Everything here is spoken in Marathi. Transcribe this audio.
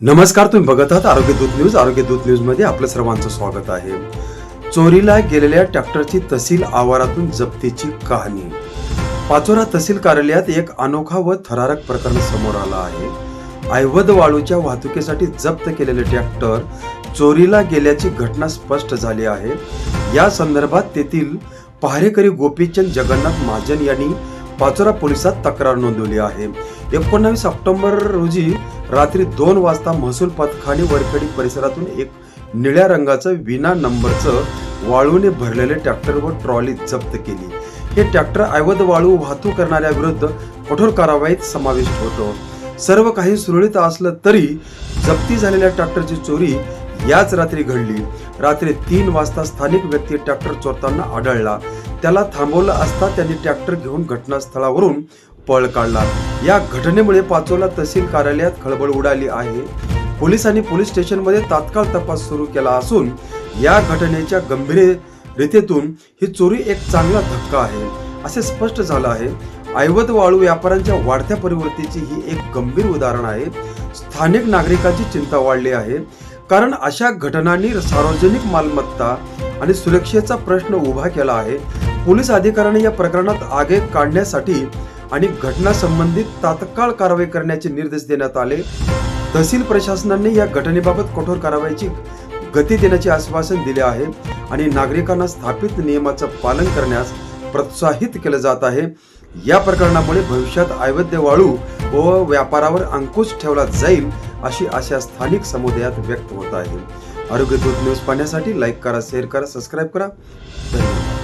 नमस्कार तुम्ही बघत आहात आरोग्य दूत न्यूज. आरोग्य दूत न्यूजमध्ये आपलं सर्वांचं स्वागत आहे. चोरीला गेलेल्या ट्रॅक्टरची तहसील आवारातून जप्तीची कहाणी. पाचोरा तहसील कार्यालयात एक अनोखा व थरारक प्रकरण समोर आला आहे. ऐवद वाळूच्या वाहतुकीसाठी जप्त केलेले ट्रॅक्टर चोरीला गेल्याची घटना स्पष्ट झाली आहे. या संदर्भात तेथील पहारेकरी गोपीचंद जगन्नाथ महाजन यांनी पाचोरा पोलिसात तक्रार नोंदवली आहे. एकोणावीस ऑक्टोबर रोजी रात्री दोन वाजता महसूल पथकाने वरखेडी परिसरातून एक निळ्या रंगाचं विना नंबरचं वाळूने भरलेले ट्रॅक्टर व ट्रॉली जप्त केली. हे ट्रॅक्टर ऐवद वाळू वाहतूक करणाऱ्या विरुद्ध कठोर कारवाईत समाविष्ट होतो. सर्व काही सुरळीत असलं तरी जप्ती झालेल्या ट्रॅक्टरची चोरी याच रात्री घडली. रात्री तीन वाजता स्थानिक व्यक्ती ट्रॅक्टर चोरताना आढळला. त्याला थांबवलं असता त्यांनी ट्रॅक्टर घेऊन घटनास्थळावरून पळ काढला या घटनेमुळे पाचोला तहसील कार्यालयात खळबळ उडाली आहे. पोलिसांनी पोलीस स्टेशनमध्ये तात्काळ तपास सुरू केला असून या घटनेच्या गंभीरतेतून ही चोरी एक चांगला धक्का आहे असे स्पष्ट झालं आहे. ऐवत वाळू व्यापाऱ्यांच्या वाढत्या परिवर्तीची ही एक गंभीर उदाहरण आहे. स्थानिक नागरिकांची चिंता वाढली आहे. कारण अशा घटनांनी सार्वजनिक मालमत्ता आणि सुरक्षेचा प्रश्न उभा केला आहे. पोलीस अधिकाऱ्यांनी या प्रकरणात आगे काढण्यासाठी आणि घटना संबंधित तात्काळ कारवाई करण्याचे निर्देश देण्यात आले. तहसील प्रशासनाने या घटनेबाबत कठोर कारवाईची गती देण्याचे आश्वासन दिले आहे आणि नागरिकांना स्थापित नियमाचं पालन करण्यास प्रोत्साहित केलं जात आहे. या प्रकरणामुळे भविष्यात अवैध वाळू व व्यापारावर अंकुश ठेवला जाईल अशी आशा स्थानिक समुदायात व्यक्त होत आहे. आरोग्य दूत न्यूज पाहण्यासाठी लाईक करा शेअर करा सबस्क्राईब करा. धन्यवाद.